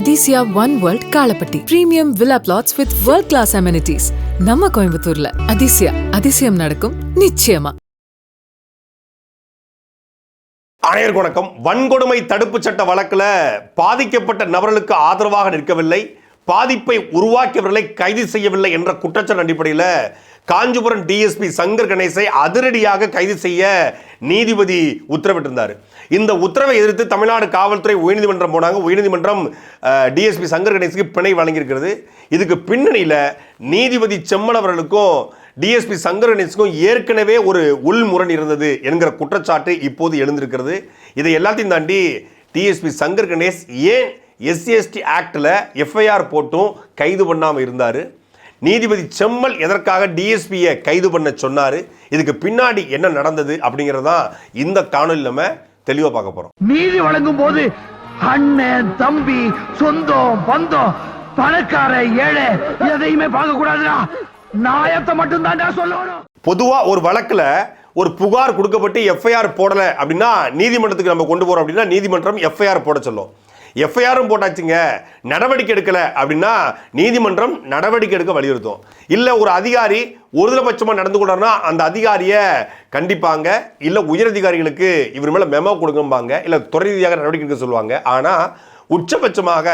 Athisaya one world Kalapatti premium villa flats with world class amenities நம்ம கோயம்புத்தூர்ல. அதிசயா அதிசயம் நடக்கும் நிச்சயமா. அனைவருக்கும் வணக்கம். வன்கொடுமை தடுப்பு சட்ட வழக்கில் பாதிக்கப்பட்ட நபர்களுக்கு ஆதரவாக நிற்கவில்லை. பாதிப்பை உருவாக்கியவர்களை கைது செய்யவில்லை என்ற குற்றச்சாட்டு அடிப்படையில் காஞ்சிபுரம் டிஎஸ்பி சங்கர் கணேசை அதிரடியாக கைது செய்ய நீதிபதி உத்தரவிட்டிருந்தார். இந்த உத்தரவை எதிர்த்து தமிழ்நாடு காவல்துறை உயர்நீதிமன்றம் போனாங்க. உயர்நீதிமன்றம் டிஎஸ்பி சங்கர் கணேசுக்கு பிணை வழங்கியிருக்கிறது. இதுக்கு பின்னணியில் நீதிபதி செம்மன் அவர்களுக்கும் டிஎஸ்பி சங்கர் கணேசுக்கும் ஏற்கனவே ஒரு உள்முரண் இருந்தது என்கிற குற்றச்சாட்டு இப்போது எழுந்திருக்கிறது. இதை எல்லாத்தையும் தாண்டி டிஎஸ்பி சங்கர் கணேஷ் ஏன் எஸ்சிஎஸ்டி ஆக்டில் எஃப்ஐஆர் போட்டும் கைது பண்ணாமல் இருந்தார்? நீதிபதி செம்மல் எதற்காக டிஎஸ்பியை கைது பண்ண சொன்னார்? இதுக்கு பின்னாடி என்ன நடந்தது அப்படிங்கிறதான் இந்த காணொலி நம்ம தெளிவாக பார்க்க போகிறோம் நீதி வழங்கும் போது அண்ணன் தம்பி சொந்தம் பந்தம் பணக்கார ஏழை எதையுமே பார்க்க கூடாதுடா. நாயத்தை மட்டும் தான்டா சொல்லணும். பொதுவாக ஒரு வழக்கில் ஒரு புகார் கொடுக்கப்பட்டு எஃப்ஐஆர் போடலை அப்படின்னா நீதிமன்றத்துக்கு நம்ம கொண்டு போகிறோம் அப்படின்னா நீதிமன்றம் எஃப்ஐஆர் போட சொல்லும். எஃப்ஐஆரும் போட்டாச்சுங்க. நடவடிக்கை எடுக்கலை அப்படின்னா நீதிமன்றம் நடவடிக்கை எடுக்க வலியுறுத்தும். இல்லை ஒரு அதிகாரி ஒருதலைபட்சமாக நடந்து கொண்டார்னா அந்த அதிகாரியை கண்டிப்பாங்க. இல்லை உயரதிகாரிகளுக்கு இவர் மேலே மெமோ கொடுங்கம்பாங்க. இல்லை துறை ரீதியாக நடவடிக்கை எடுக்க சொல்லுவாங்க. ஆனால் உச்சபட்சமாக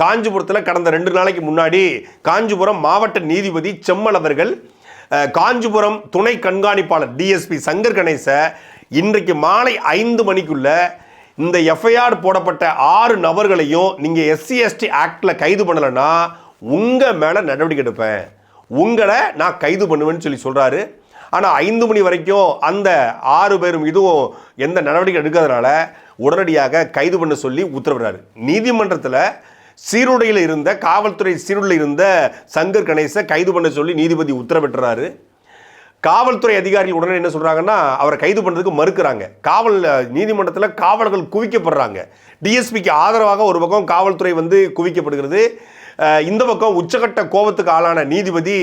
காஞ்சிபுரத்தில் கடந்த ரெண்டு நாளைக்கு முன்னாடி காஞ்சிபுரம் மாவட்ட நீதிபதி செம்மல் அவர்கள் காஞ்சிபுரம் துணை கண்காணிப்பாளர் டிஎஸ்பி சங்கர் கணேச இன்றைக்கு மாலை ஐந்து மணிக்குள்ள இந்த எஃப்ஐஆர் போடப்பட்ட ஆறு நபர்களையும் நீங்கள் எஸ்சி எஸ்டி ஆக்டில் கைது பண்ணலைன்னா உங்கள் மேலே நடவடிக்கை எடுப்பேன். உங்களை நான் கைது பண்ணுவேன்னு சொல்லி சொல்கிறாரு ஆனால் ஐந்து மணி வரைக்கும் அந்த ஆறு பேரும் இதுவும் எந்த நடவடிக்கை எடுக்காதனால உடனடியாக கைது பண்ண சொல்லி உத்தரவிடுறாரு. நீதிமன்றத்தில் சீருடையில் இருந்த காவல்துறை சீருடையில் இருந்த சங்கர் கணேசை கைது பண்ண சொல்லி நீதிபதி உத்தரவிட்டுறாரு. காவல்துறை அதிகாரிகள் உடனே என்ன சொல்கிறாங்கன்னா அவரை கைது பண்ணுறதுக்கு மறுக்கிறாங்க. காவல் நீதிமன்றத்தில் காவலர்கள் குவிக்கப்படுறாங்க. டிஎஸ்பிக்கு ஆதரவாக ஒரு பக்கம் காவல்துறை வந்து குவிக்கப்படுகிறது. இந்த பக்கம் உச்சகட்ட கோபத்துக்கு ஆளான நீதிபதி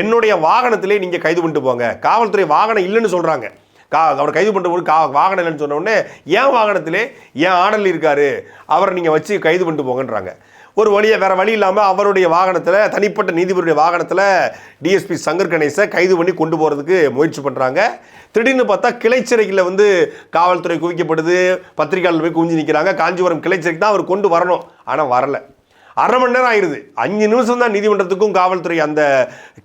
என்னுடைய வாகனத்திலே நீங்கள் கைது பண்ணிட்டு போங்க. காவல்துறை வாகனம் இல்லைன்னு சொல்கிறாங்க கா அவரை கைது பண்ணுற போது கா வாகனம் இல்லைன்னு சொன்ன உடனே ஏன் வாகனத்திலே? ஏன் ஆடல் இருக்காரு? அவரை நீங்கள் வச்சு கைது பண்ணிட்டு போங்கன்றாங்க. ஒரு வழியை வேறு வழி இல்லாமல் அவருடைய வாகனத்தில் தனிப்பட்ட நீதிபதியுடைய வாகனத்தில் டிஎஸ்பி சங்கர் கணேசை கைது பண்ணி கொண்டு போகிறதுக்கு முயற்சி பண்ணுறாங்க திடீர்னு பார்த்தா கிளைச்சிறையில் வந்து காவல்துறை குவிக்கப்படுது பத்திரிகையாளர் போய் குவிஞ்சு நிற்கிறாங்க காஞ்சிபுரம் கிளைச்சிறைக்கு தான் அவர் கொண்டு வரணும். ஆனால் வரலை. அரை மணி நேரம் ஆயிடுது அஞ்சு நிமிஷம் தான் நீதிமன்றத்துக்கும் காவல்துறை அந்த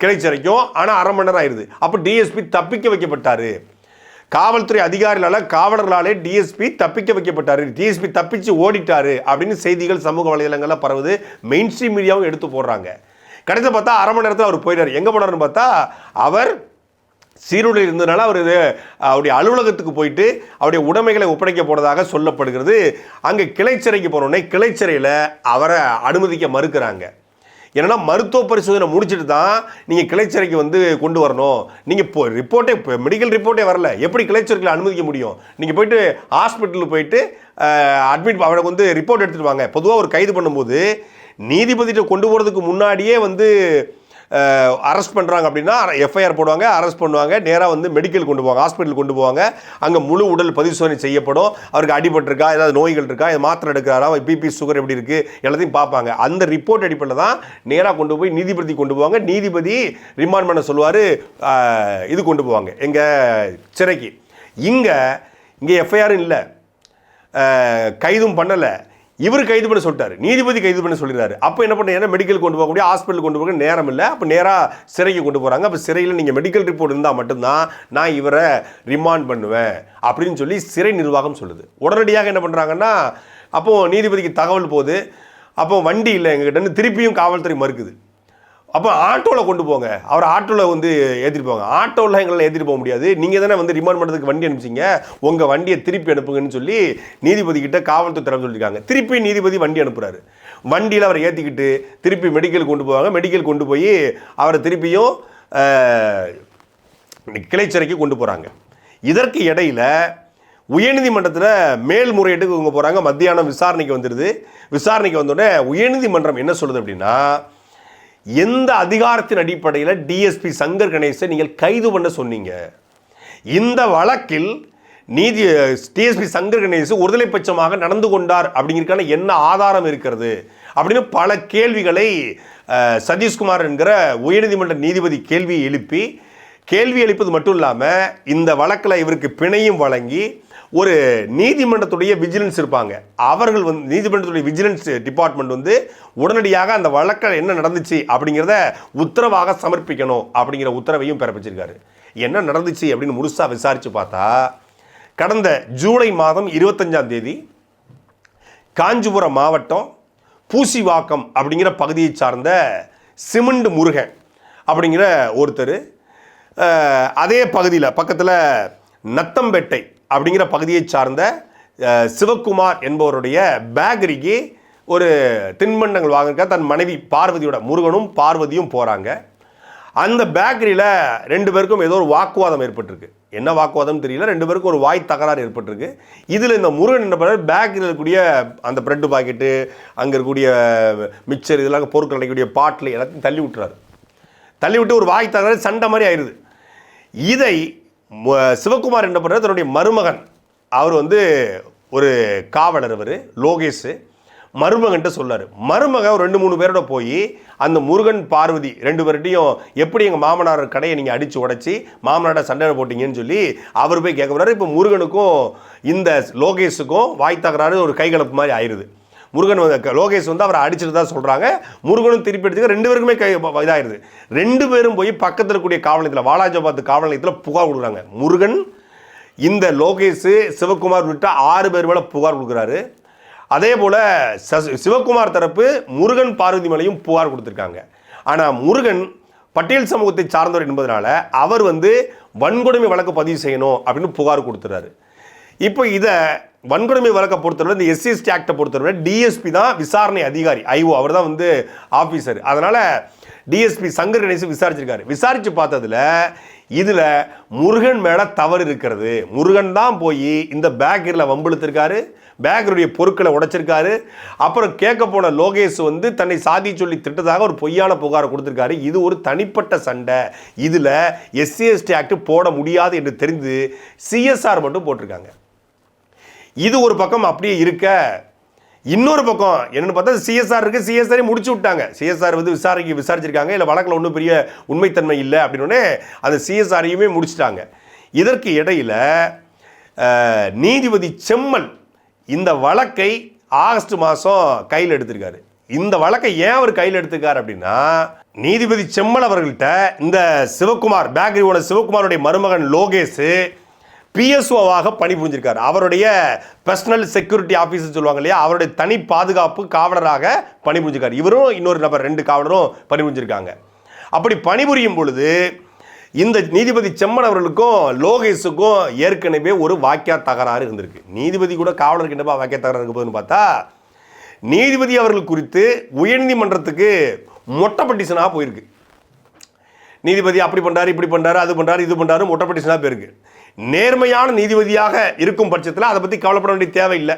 கிளைச்சிறைக்கும். ஆனால் அரை மணி நேரம் ஆயிடுது அப்போ டிஎஸ்பி தப்பிக்க வைக்கப்பட்டார். காவல்துறை அதிகாரிகளால் காவலர்களாலே டிஎஸ்பி தப்பிக்க வைக்கப்பட்டார். டிஎஸ்பி தப்பிச்சு ஓடிட்டாரு அப்படின்னு செய்திகள் சமூக வலைதளங்களில் பரவுது. மெயின் ஸ்ட்ரீம் மீடியாவும் எடுத்து போடுறாங்க. கடைசி பார்த்தா அரை மணி நேரத்தில் அவர் போயிட்டார். எங்கே போனார்னு பார்த்தா அவர் சீருடையில் இருந்ததுனால அவர் இது அவருடைய அலுவலகத்துக்கு போயிட்டு அவருடைய உடைமைகளை ஒப்படைக்க போனதாக சொல்லப்படுகிறது. அங்கே கிளைச்சிறைக்கு போனோடனே கிளைச்சிறையில் அவரை அனுமதிக்க மறுக்கிறாங்க. ஏன்னா மருத்துவ பரிசோதனை முடிச்சுட்டு தான் நீங்கள் கிளைச்சிறைக்கு வந்து கொண்டு வரணும். நீங்கள் இப்போ ரிப்போர்ட்டே இப்போ மெடிக்கல் ரிப்போர்ட்டே வரல. எப்படி கிளைச்சிறைகளை அனுமதிக்க முடியும்? நீங்கள் போயிட்டு ஹாஸ்பிட்டலுக்கு போயிட்டு அட்மிட் அவனுக்கு வந்து ரிப்போர்ட் எடுத்துகிட்டு வாங்க. பொதுவாக ஒரு கைது பண்ணும்போது நீதிபதிகிட்ட கொண்டு போகிறதுக்கு முன்னாடியே வந்து அரெஸ்ட் பண்ணுறாங்க அப்படின்னா எஃப்ஐஆர் போடுவாங்க அரெஸ்ட் பண்ணுவாங்க நேராக வந்து மெடிக்கல் கொண்டு போவாங்க ஹாஸ்பிட்டல் கொண்டு போவாங்க. அங்கே முழு உடல் பரிசோதனை செய்யப்படும். அவருக்கு அடிபட்டிருக்கா ஏதாவது நோய்கள் இருக்கா இது மாத்திரை எடுக்கிறாரா பிபி சுகர் எப்படி இருக்குது எல்லாத்தையும் பார்ப்பாங்க. அந்த ரிப்போர்ட் அடிப்படையில் தான் நேராக கொண்டு போய் நீதிபதி கொண்டு போவாங்க. நீதிபதி ரிமாண்ட் பண்ண சொல்லுவார் இது கொண்டு போவாங்க. எங்கள் சிறைக்கு. இங்கே இங்கே எஃப்ஐஆரும் இல்லை. கைதும் பண்ணலை. இவர் கைது பண்ண சொல்லிட்டாரு. நீதிபதி கைது பண்ண சொல்லிடுறாரு. அப்போ என்ன பண்ணுறீங்கன்னா மெடிக்கல் கொண்டு போக முடியும் ஹாஸ்பிட்டல் கொண்டு போக நேரம் இல்லை. அப்போ நேராக சிறைக்கு கொண்டு போகிறாங்க அப்போ சிறையில் நீங்கள் மெடிக்கல் ரிப்போர்ட் இருந்தால் மட்டும்தான் நான் இவரை ரிமாண்ட் பண்ணுவேன் அப்படின்னு சொல்லி சிறை நிர்வாகம் சொல்லுது. உடனடியாக என்ன பண்ணுறாங்கன்னா அப்போது நீதிபதிக்கு தகவல் போகுது. அப்போ வண்டி இல்லை எங்ககிட்டன்னு திருப்பியும் காவல்துறை மறுக்குது. அப்போ ஆட்டோவில் கொண்டு போங்க. அவர் ஆட்டோவில் வந்து ஏற்றிட்டு போங்க. ஆட்டோவில் எங்களால் ஏற்றிட்டு போக முடியாது. நீங்கள் தானே வந்து ரிமாண்ட் பண்ணுறதுக்கு வண்டி அனுப்பிச்சிங்க. உங்கள் வண்டியை திருப்பி அனுப்புங்கன்னு சொல்லி நீதிபதி கிட்ட காவல்துறை தரப்பு சொல்லியிருக்காங்க திருப்பி நீதிபதி வண்டி அனுப்புகிறாரு வண்டியில் அவரை ஏற்றிக்கிட்டு திருப்பி மெடிக்கல் கொண்டு போவாங்க. மெடிக்கல் கொண்டு போய் அவரை திருப்பியும் கிளைச்சிறைக்கு கொண்டு போகிறாங்க இதற்கு இடையில உயர்நீதிமன்றத்தில் மேல்முறையீட்டுக்கு இவங்க போகிறாங்க மத்தியானம் விசாரணைக்கு வந்துடுது விசாரணைக்கு வந்தோடனே உயர்நீதிமன்றம் என்ன சொல்லுது அப்படின்னா எந்த அதிகாரத்தின் அடிப்படையில் டிஎஸ்பி சங்கர் கணேசை நீங்கள் கைது பண்ண சொன்னீங்க? இந்த வழக்கில் நீதி டிஎஸ்பி சங்கர் கணேசு ஒருதலைப்பட்சமாக நடந்து கொண்டார் அப்படிங்கிறதுக்கான என்ன ஆதாரம் இருக்கிறது? அப்படின்னு பல கேள்விகளை சதீஷ்குமார் என்கிற உயர்நீதிமன்ற நீதிபதி கேள்வியை எழுப்பி கேள்வி எழுப்பது மட்டும் இல்லாமல் இந்த வழக்கில் இவருக்கு பிணையும் வழங்கி ஒரு நீதிமன்றத்துடைய விஜிலன்ஸ் இருப்பாங்க. அவர்கள் வந்து நீதிமன்றத்துடைய விஜிலன்ஸ் டிபார்ட்மெண்ட் வந்து உடனடியாக அந்த வழக்கில் என்ன நடந்துச்சு அப்படிங்கிறத உத்தரவாக சமர்ப்பிக்கணும் அப்படிங்கிற உத்தரவையும் பிறப்பிச்சிருக்காரு. என்ன நடந்துச்சு அப்படின்னு முழுசாக விசாரித்து பார்த்தா கடந்த ஜூலை மாதம் இருபத்தஞ்சாம் தேதி காஞ்சிபுரம் மாவட்டம் பூசிவாக்கம் அப்படிங்கிற பகுதியை சார்ந்த சிமெண்ட் முருகன் அப்படிங்கிற ஒருத்தர் அதே பகுதியில் பக்கத்தில் நத்தம்பேட்டை அப்படிங்கிற பகுதியை சார்ந்த சிவக்குமார் என்பவருடைய பேக்கரிக்கு ஒரு தின்பண்டங்கள் வாங்கிருக்க தன் மனைவி பார்வதியோட முருகனும் பார்வதியும் போகிறாங்க அந்த பேக்கரியில் ரெண்டு பேருக்கும் ஏதோ ஒரு வாக்குவாதம் ஏற்பட்டிருக்கு. என்ன வாக்குவாதம் தெரியல. ரெண்டு பேருக்கும் ஒரு வாய் தகராறு ஏற்பட்டிருக்கு. இதில் இந்த முருகன் என்ன பண்ணாரு பேக்கரியில் இருக்கக்கூடிய அந்த பிரெட்டு பாக்கெட்டு அங்கே இருக்கக்கூடிய மிக்சர் இதெல்லாம் பொருட்கள் அடைக்கக்கூடிய பாட்டில் எல்லாத்தையும் தள்ளி விட்டுறாரு. தள்ளி விட்டு ஒரு வாய் தகராறு சண்டை மாதிரி ஆயிடுது இதை சிவகுமார் என்ன பண்ணுறாரு தன்னுடைய மருமகன். அவர் வந்து ஒரு காவலர் அவர் லோகேஷ். மருமகன்ட்ட சொல்லாரு. மருமகன் ஒரு ரெண்டு மூணு பேரோட போய் அந்த முருகன் பார்வதி ரெண்டு பேர்கிட்டையும் எப்படி எங்கள் மாமனார் கடையை நீங்கள் அடித்து உடச்சி மாமனாரோட சண்டை போட்டீங்கன்னு சொல்லி அவர் போய் கேட்க போகிறாரு இப்போ முருகனுக்கும் இந்த லோகேஷுக்கும் வாய் தகராறு ஒரு கைகலப்பு மாதிரி ஆயிடுது முருகன் வந்து லோகேஷ் வந்து அவரை அடிச்சுட்டு தான் சொல்கிறாங்க முருகனும் திருப்பி எடுத்துக்க ரெண்டு பேருக்குமே கை இதாயிருது. ரெண்டு பேரும் போய் பக்கத்தில் இருக்கக்கூடிய காவல் நிலையத்தில் வாலாஜாபாத் காவல் நிலையத்தில் புகார் கொடுக்குறாங்க. முருகன் இந்த லோகேஷ் சிவகுமார் உள்ளிட்ட ஆறு பேர் மேலே புகார் கொடுக்குறாரு. அதே போல் சிவகுமார் தரப்பு முருகன் பார்வதி மேலையும் புகார் கொடுத்துருக்காங்க. ஆனால் முருகன் பட்டியல் சமூகத்தை சார்ந்தவர் என்பதனால அவர் வந்து வன்கொடுமை வழக்கு பதிவு செய்யணும் அப்படின்னு புகார் கொடுத்துறாரு. இப்போ இதை வன்கொடுமை வழக்கை பொறுத்தவரை இந்த எஸ்சிஎஸ்டி ஆக்டை பொறுத்தவரை டிஎஸ்பி தான் விசாரணை அதிகாரி ஐஓ அவர் தான் வந்து ஆஃபீஸர் அதனால் டிஎஸ்பி சங்கர் கணேசன் விசாரிச்சிருக்காரு. விசாரித்து பார்த்ததுல இதில் முருகன் மேலே தவறு இருக்கிறது. முருகன் தான் போய் இந்த பேக்கரியில் வம்பிழுத்திருக்காரு. பேக்கருடைய பொருட்களை உடைச்சிருக்காரு. அப்புறம் கேட்க போன லோகேஷ் வந்து தன்னை சாதி சொல்லி திட்டதாக ஒரு பொய்யான புகாரை கொடுத்துருக்காரு. இது ஒரு தனிப்பட்ட சண்டை. இதில் எஸ்சிஎஸ்டி ஆக்ட் போட முடியாது என்று தெரிந்து சிஎஸ்ஆர் மட்டும் போட்டிருக்காங்க. இது ஒரு பக்கம் அப்படியே இருக்க. இன்னொரு பக்கம் என்னென்னு பார்த்தா சிஎஸ்ஆர் இருக்கு. சிஎஸ்ஆரை முடிச்சு விட்டாங்க. சிஎஸ்ஆர் வந்து விசாரிக்க விசாரிச்சிருக்காங்க. இல்லை வழக்கில் ஒன்றும் பெரிய உண்மைத்தன்மை இல்லை அப்படின்னோடனே அந்த சிஎஸ்ஆரையுமே முடிச்சிட்டாங்க. இதற்கு இடையில நீதிபதி செம்மல் இந்த வழக்கை ஆகஸ்ட் மாதம் கையில் எடுத்திருக்காரு. இந்த வழக்கை ஏன் அவர் கையில் எடுத்துக்கார் அப்படின்னா நீதிபதி செம்மல் அவர்கள்ட்ட இந்த சிவகுமார் பேக்கரி ஓனர் சிவகுமாருடைய மருமகன் லோகேஷ் பிஎஸ்ஓவாக பணிபுரிஞ்சிருக்கார். அவருடைய பர்சனல் செக்யூரிட்டி ஆஃபீஸர் சொல்லுவாங்க இல்லையா? அவருடைய தனி பாதுகாப்பு காவலராக பணிபுரிஞ்சிருக்கார். இவரும் இன்னொரு நபர் ரெண்டு காவலரும் பணிபுரிஞ்சிருக்காங்க. அப்படி பணிபுரியும் பொழுது இந்த நீதிபதி செம்மன் அவர்களுக்கும் லோகேஷுக்கும் ஏற்கனவே ஒரு வாக்கியா தகராறு இருந்திருக்கு. நீதிபதி கூட காவலருக்கு என்னப்பா வாக்கியா தகராறு இருக்க போதுன்னு பார்த்தா நீதிபதி அவர்கள் குறித்து உயர்நீதிமன்றத்துக்கு மொட்டை போயிருக்கு. நீதிபதி அப்படி பண்ணுறாரு இப்படி பண்ணுறாரு அது பண்ணுறாரு இது பண்ணுறாரு மொட்டை போயிருக்கு. நேர்மையான நீதிபதியாக இருக்கும் பட்சத்தில் அதை பற்றி கவலைப்பட வேண்டிய தேவையில்லை.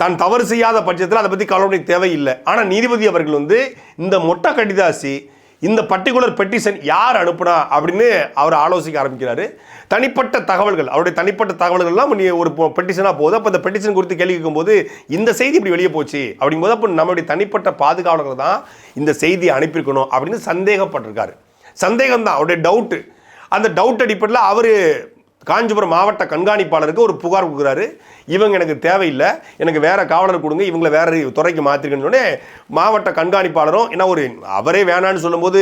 தான் தவறு செய்யாத பட்சத்தில் அதை பற்றி கவலைப்பட வேண்டிய தேவையில்லை. ஆனால் நீதிபதி அவர்கள் வந்து இந்த மொட்டை கடிதாசி இந்த பர்டிகுலர் பெட்டிஷன் யார் அனுப்புனா அப்படின்னு அவர் ஆலோசிக்க ஆரம்பிக்கிறாரு. தனிப்பட்ட தகவல்கள் அவருடைய தனிப்பட்ட தகவல்கள்லாம் நீ ஒரு பெட்டிஷனாக போகுது. அப்போ இந்த பெட்டிஷன் குறித்து கேள்வி கேட்கும்போது இந்த செய்தி இப்படி வெளியே போச்சு அப்படிங்கும்போது அப்போ நம்மளுடைய தனிப்பட்ட பாதுகாவலர்கள் தான் இந்த செய்தியை அனுப்பியிருக்கணும் அப்படின்னு சந்தேகப்பட்டிருக்காரு. சந்தேகம் தான் அவருடைய டவுட்டு அந்த டவுட் அடிப்படையில் அவர் காஞ்சிபுரம் மாவட்ட கண்காணிப்பாளருக்கு ஒரு புகார் கொடுக்குறாரு. இவங்க எனக்கு தேவையில்லை. எனக்கு வேறு காவலர் கொடுங்க. இவங்களை வேற துறைக்கு மாற்றிருக்கேன்னு உடனே மாவட்ட கண்காணிப்பாளரும் என்ன ஒரு அவரே வேணான்னு சொல்லும்போது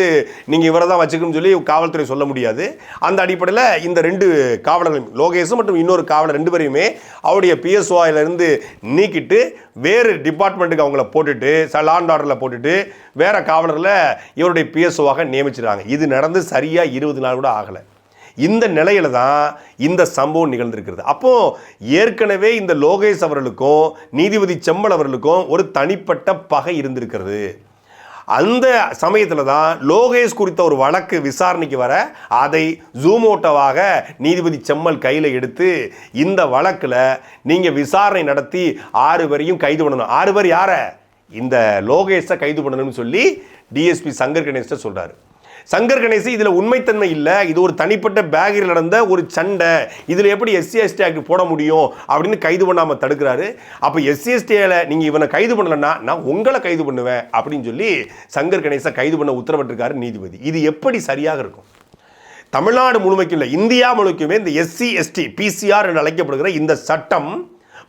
நீங்கள் இவரை தான் வச்சுக்கணும்னு சொல்லி காவல்துறை சொல்ல முடியாது. அந்த அடிப்படையில் இந்த ரெண்டு காவலர்கள் லோகேஷும் மற்றும் இன்னொரு காவலர் ரெண்டு பேரையுமே அவருடைய பிஎஸ்ஓயிலிருந்து நீக்கிட்டு வேறு டிபார்ட்மெண்ட்டுக்கு அவங்கள போட்டுட்டு லாண்ட் ஆர்டரில் போட்டுட்டு வேற காவலரில் இவருடைய பிஎஸ்ஓவாக நியமிச்சிடுறாங்க இது நடந்து சரியாக இருபது நாள் கூட ஆகலை. இந்த நிலையில தான் இந்த சம்பவம் நிகழ்ந்திருக்கிறது. அப்போ ஏற்கனவே இந்த லோகேஷ் அவர்களுக்கும் நீதிபதி செம்மல் அவர்களுக்கும் ஒரு தனிப்பட்ட பகை இருந்திருக்கிறது. அந்த சமயத்தில் தான் லோகேஷ் குறித்த ஒரு வழக்கு விசாரணைக்கு வர அதை ஜூமோட்டோவாக நீதிபதி செம்மல் கையில் எடுத்து இந்த வழக்கில் நீங்கள் விசாரணை நடத்தி ஆறு பேரையும் கைது பண்ணணும். ஆறு பேர் யாரை? இந்த லோகேஷை கைது பண்ணணும்னு சொல்லி டிஎஸ்பி சங்கர் கணேஷ்ட சொல்கிறாரு சங்கர் கணேசி இதில் உண்மைத்தன்மை இல்லை. இது ஒரு தனிப்பட்ட பேக்கில் நடந்த ஒரு சண்டை. இதில் எப்படி எஸ்சி எஸ்டி ஆக்ட் போட முடியும் அப்படின்னு கைது பண்ணாமல் தடுக்கிறாரு. அப்போ எஸ்சி எஸ்டியில் நீங்கள் இவனை கைது பண்ணலன்னா நான் உங்களை கைது பண்ணுவேன் அப்படின்னு சொல்லி சங்கர் கணேசை கைது பண்ண உத்தரவிட்டிருக்காரு நீதிபதி. இது எப்படி சரியாக இருக்கும்? தமிழ்நாடு முழுமைக்கும் இல்லை இந்தியா முழுக்குமே இந்த எஸ்சி எஸ்டி பிசிஆர் என்று அழைக்கப்படுகிற இந்த சட்டம்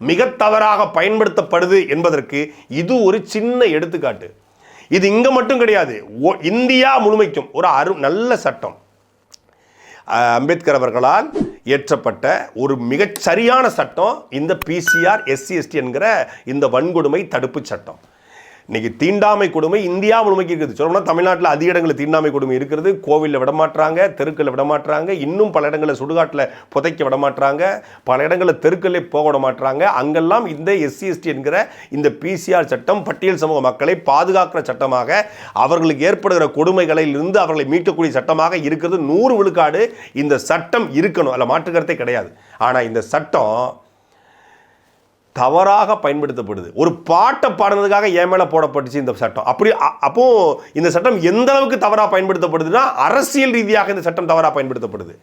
மிக தவறாக பயன்படுத்தப்படுது என்பதற்கு இது ஒரு சின்ன எடுத்துக்காட்டு. இது இங்க மட்டும் கிடையாது. இந்தியா முழுமைக்கும் ஒரு அரு நல்ல சட்டம். அம்பேத்கர் அவர்களால் இயற்றப்பட்ட ஒரு மிகச் சரியான சட்டம் இந்த பிசிஆர் எஸ்சி எஸ்டி என்கிற இந்த வன்கொடுமை தடுப்பு சட்டம். இன்னைக்கு தீண்டாமை கொடுமை இந்தியா முழுமைக்கு இருக்குது. சொல்லணும்னா தமிழ்நாட்டில் அதிக இடங்களில் தீண்டாமை கொடுமை இருக்கிறது. கோவிலில் விடமாட்டுறாங்க தெருக்களில் விடமாட்டுறாங்க இன்னும் பல இடங்களில் சுடுகாட்டில் புதைக்க விடமாட்டுறாங்க பல இடங்களில் தெருக்களே போக விடமாட்டுறாங்க அங்கெல்லாம் இந்த எஸ்சி எஸ்டி என்கிற இந்த பிசிஆர் சட்டம் பட்டியல் சமூக மக்களை பாதுகாக்கிற சட்டமாக அவர்களுக்கு ஏற்படுகிற கொடுமைகளில் இருந்து அவர்களை மீட்கக்கூடிய சட்டமாக இருக்கிறது. நூறு விழுக்காடு இந்த சட்டம் இருக்கணும். அதில் மாற்றுக்கிறதே கிடையாது. ஆனால் இந்த சட்டம் தவறாக பயன்படுத்தப்படுது. ஒரு பாட்டை பாடுறதுக்காக என் மேலே போடப்பட்டுச்சு இந்த சட்டம். அப்படி அப்போது அப்போ இந்த சட்டம் எந்த அளவுக்கு தவறாக பயன்படுத்தப்படுதுன்னா அரசியல் ரீதியாக இந்த சட்டம் தவறாக பயன்படுத்தப்படுது.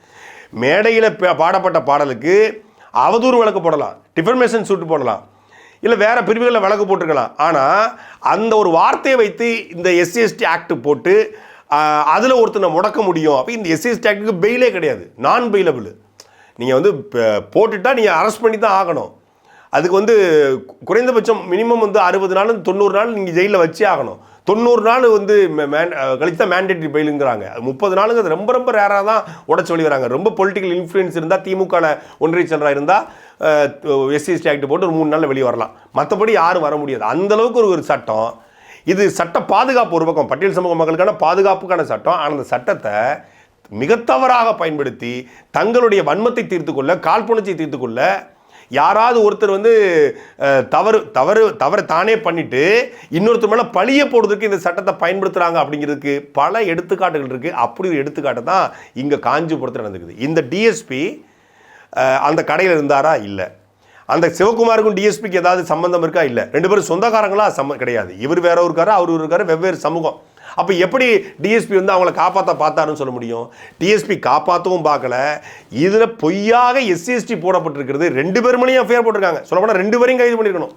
மேடையில் பாடப்பட்ட பாடலுக்கு அவதூறு வழக்கு போடலாம். டிஃபர்மேஷன் சூட்டு போடலாம். இல்லை வேறு பிரிவுகளில் வழக்கு போட்டிருக்கலாம். ஆனால் அந்த ஒரு வார்த்தையை வைத்து இந்த எஸ்சிஎஸ்டி ஆக்ட் போட்டு அதில் ஒருத்தனை முடக்க முடியும். அப்போ இந்த எஸ்சிஎஸ்டி ஆக்டுக்கு பெயிலே கிடையாது. நான் பெயிலபிள் நீங்கள் வந்து போட்டுட்டால் போட்டுட்டா நீங்கள் அரெஸ்ட் பண்ணி தான் ஆகணும். அதுக்கு வந்து குறைந்தபட்சம் மினிமம் வந்து அறுபது நாள் தொண்ணூறு நாள் நீங்கள் ஜெயிலில் வச்சே ஆகணும். தொண்ணூறு நாள் வந்து மேன் கழித்து தான் மேண்டேட்ரி பெயிலுங்கிறாங்க முப்பது நாளுங்கிறது ரொம்ப ரொம்ப ரேராக தான் உடச்சி வெளி வராங்க ரொம்ப பொலிட்டிக்கல் இன்ஃப்ளூயன்ஸ் இருந்தால் திமுகவில் ஒன்றிய செல்றா இருந்தால் எஸ்சி எஸ்டி ஆக்ட் போட்டு ஒரு மூணு நாளில் வெளியே வரலாம். மற்றபடி யாரும் வர முடியாது. அந்தளவுக்கு ஒரு ஒரு சட்டம். இது சட்ட பாதுகாப்பு ஒரு பக்கம் பட்டியல் சமூக மக்களுக்கான பாதுகாப்புக்கான சட்டம். ஆனால் அந்த சட்டத்தை மிக தவறாக பயன்படுத்தி தங்களுடைய வன்மத்தை தீர்த்து கொள்ள காழ்ப்புணர்ச்சியை தீர்த்து கொள்ள யாராவது ஒருத்தர் வந்து தவறு தவறு தவறு தானே பண்ணிட்டு இன்னொருத்தர் மேலே பழிய போடுறதுக்கு இந்த சட்டத்தை பயன்படுத்துகிறாங்க அப்படிங்கிறதுக்கு பல எடுத்துக்காட்டுகள் இருக்குது அப்படி ஒரு எடுத்துக்காட்டு தான் இங்கே காஞ்சிபுரத்தில் நடந்துக்குது இந்த டிஎஸ்பி அந்த கடையில் இருந்தாரா? இல்லை. அந்த சிவகுமாருக்கும் டிஎஸ்பிக்கு ஏதாவது சம்பந்தம் இருக்கா? இல்லை. ரெண்டு பேரும் சொந்தக்காரங்களா? சம்ம கிடையாது. இவர் வேற இருக்காரு அவர் இருக்காரு வெவ்வேறு சமூகம். அப்போ எப்படி டிஎஸ்பி வந்து அவங்கள காப்பாற்ற பார்த்தாருன்னு சொல்ல முடியும்? டிஎஸ்பி காப்பாற்றவும் பார்க்கல. இதில் பொய்யாக எஸ்சிஎஸ்டி போடப்பட்டிருக்கிறது. ரெண்டு பேர் மேலேயும் எஃப்ஐஆர் போட்டிருக்காங்க? சொல்லப்போனால் ரெண்டு பேரையும் கைது பண்ணியிருக்கணும்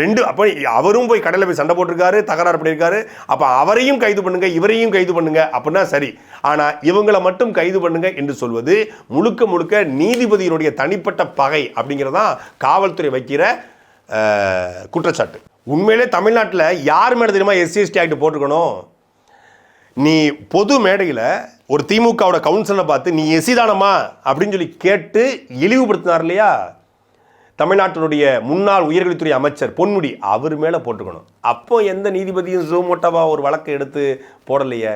ரெண்டு அப்போ அவரும் போய் கடையில் போய் சண்டை போட்டிருக்காரு தகராறு பண்ணியிருக்காரு. அப்போ அவரையும் கைது பண்ணுங்க இவரையும் கைது பண்ணுங்க. அப்படின்னா சரி. ஆனால் இவங்களை மட்டும் கைது பண்ணுங்க என்று சொல்வது முழுக்க முழுக்க நீதிபதியினுடைய தனிப்பட்ட பகை அப்படிங்கிறதான் காவல்துறை வைக்கிற குற்றச்சாட்டு. உண்மையிலே தமிழ்நாட்டில் யார் மேலே தெரியுமா எஸ்சிஎஸ்டி ஆக்ட் போட்டிருக்கணும்? நீ பொது மேடையில் ஒரு திமுகவோட கவுன்சிலை பார்த்து நீ எசிதானமா? அப்படின்னு சொல்லி கேட்டு இழிவுபடுத்தினார் இல்லையா? தமிழ்நாட்டினுடைய முன்னாள் உயர்கல்வித்துறை அமைச்சர் பொன்முடி அவர் மேலே போட்டுக்கணும். அப்போ எந்த நீதிபதியும் ஜூமோட்டோவாக ஒரு வழக்கு எடுத்து போடலையே.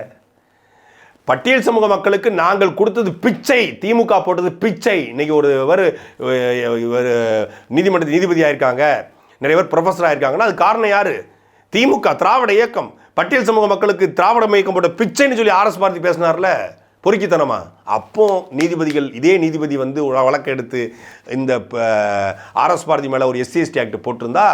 பட்டியல் சமூக மக்களுக்கு நாங்கள் கொடுத்தது பிச்சை திமுக போட்டது பிச்சை. இன்னைக்கு ஒரு இவர் நீதிமன்ற நீதிபதியாக இருக்காங்க நிறைய பேர் ப்ரொஃபஸர் இருக்காங்கன்னா அது காரணம் யார்? திமுக திராவிட இயக்கம். பட்டியல் சமூக மக்களுக்கு திராவிட மயக்கம் போட்ட பிச்சைன்னு சொல்லி ஆர்எஸ் பாரதி பேசினார்ல பொறுக்கித்தனமா? அப்போ நீதிபதிகள் இதே நீதிபதி வந்து வழக்கு எடுத்து இந்த ஆர்எஸ் பாரதி மேலே ஒரு எஸ்சி எஸ்டி ஆக்ட் போட்டிருந்தா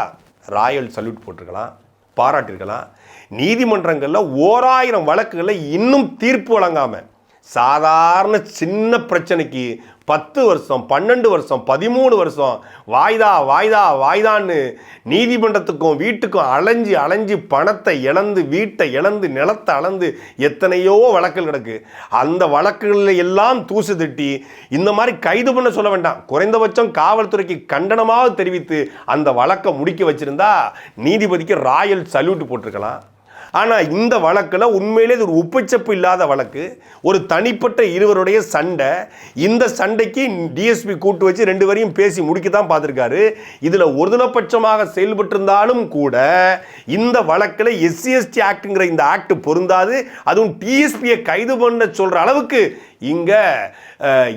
ராயல் சல்யூட் போட்டிருக்கலாம் பாராட்டியிருக்கலாம் நீதிமன்றங்களில் ஓராயிரம் வழக்குகளில் இன்னும் தீர்ப்பு வழங்காமல் சாதாரண சின்ன பிரச்சனைக்கு பத்து வருஷம் பன்னெண்டு வருஷம் பதிமூணு வருஷம் வாய்தா வாய்தா வாய்தான்னு நீதிமன்றத்துக்கும் வீட்டுக்கும் அலைஞ்சு அலைஞ்சு பணத்தை இழந்து வீட்டை இழந்து நிலத்தை அளந்து எத்தனையோ வழக்குகள் கிடக்கு. அந்த வழக்குகளில் எல்லாம் தூசு திட்டி இந்த மாதிரி கைது பண்ண சொல்ல வேண்டாம். குறைந்தபட்சம் காவல்துறைக்கு கண்டனமாக தெரிவித்து அந்த வழக்கை முடிக்க வச்சிருந்தா நீதிபதிக்கு ராயல் சல்யூட் போட்டிருக்கலாம். ஆனால் இந்த வழக்கில் உண்மையிலே இது ஒரு உப்புச்சப்பு இல்லாத வழக்கு. ஒரு தனிப்பட்ட இருவருடைய சண்டை. இந்த சண்டைக்கு டிஎஸ்பி கூட்டு வச்சு ரெண்டு வரையும் பேசி முடிக்க தான் பார்த்துருக்காரு. இதில் ஒருதலைபட்சமாக செயல்பட்டிருந்தாலும் கூட இந்த வழக்கில் எஸ்சிஎஸ்டி ஆக்டுங்கிற இந்த ஆக்ட் பொருந்தாது. அதுவும் டிஎஸ்பியை கைது பண்ண சொல்கிற அளவுக்கு இங்கே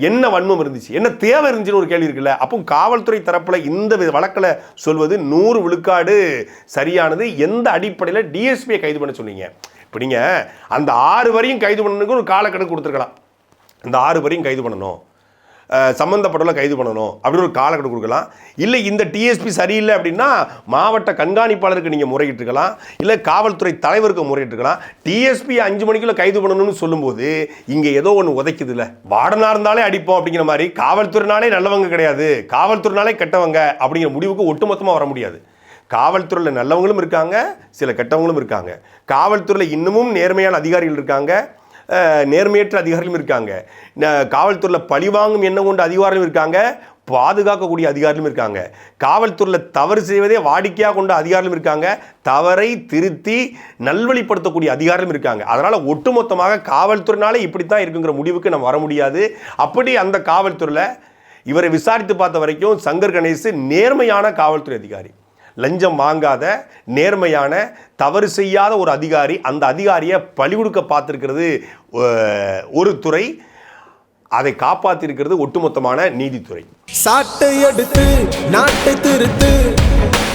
என்ன வன்மம் இருந்துச்சு? என்ன தேவை இருந்துச்சுன்னு ஒரு கேள்வி இருக்குல்ல? அப்போ காவல்துறை தரப்பில் இந்த வழக்கில் சொல்வது நூறு விழுக்காடு சரியானது எந்த அடிப்படையில் டிஎஸ்பியை கைது பண்ண சொன்னீங்க? இப்போ நீங்கள் அந்த ஆறு வரையும் கைது பண்ணணுக்கு ஒரு காலக்கணக்கு கொடுத்துருக்கலாம். இந்த ஆறு வரையும் கைது பண்ணணும். அஹ், கைது பண்ணணும் அப்படின்னு ஒரு காலக்கெடு கொடுக்கலாம். இல்லை இந்த டிஎஸ்பி சரியில்லை அப்படின்னா மாவட்ட கண்காணிப்பாளருக்கு நீங்கள் முறையிட்டுருக்கலாம் இல்லை காவல்துறை தலைவருக்கு முறையிட்டுருக்கலாம் டிஎஸ்பி அஞ்சு மணிக்குள்ளே கைது பண்ணணும்னு சொல்லும்போது இங்கே ஏதோ ஒன்று உதைக்குது இல்லை வாடனாக இருந்தாலே அடிப்போம் அப்படிங்கிற மாதிரி காவல்துறைனாலே நல்லவங்க கிடையாது. காவல்துறைனாலே கெட்டவங்க அப்படிங்கிற முடிவுக்கு ஒட்டுமொத்தமாக வர முடியாது. காவல்துறையில் நல்லவங்களும் இருக்காங்க சில கெட்டவங்களும் இருக்காங்க. காவல்துறையில் இன்னமும் நேர்மையான அதிகாரிகள் இருக்காங்க. நேர்மையற்ற அதிகாரிகளும் இருக்காங்க. ந- காவல்துறையில் பழிவாங்கும் எண்ணம் கொண்ட அதிகாரிகளும் இருக்காங்க. பாதுகாக்கக்கூடிய அதிகாரிகளும் இருக்காங்க. காவல்துறையில் தவறு செய்வதே வாடிக்கையாக கொண்ட அதிகாரிகளும் இருக்காங்க. தவறை திருத்தி நல்வழிப்படுத்தக்கூடிய அதிகாரிகளும் இருக்காங்க. அதனால் ஒட்டுமொத்தமாக காவல்துறைனாலே இப்படி தான் இருக்குங்கிற முடிவுக்கு நம்ம வர முடியாது. அப்படி அந்த காவல்துறையில் இவரை விசாரித்து பார்த்த வரைக்கும் சங்கர் கணேஷ் நேர்மையான காவல்துறை அதிகாரி. லஞ்சம் வாங்காத நேர்மையான தவறு செய்யாத ஒரு அதிகாரி அந்த அதிகாரியை பழி கொடுக்க பார்த்துருக்கிறது ஒரு துறை. அதை காப்பாற்றிருக்கிறது ஒட்டுமொத்தமான நீதித்துறை. சாட்டை எடுத்து நாட்டை திருத்து.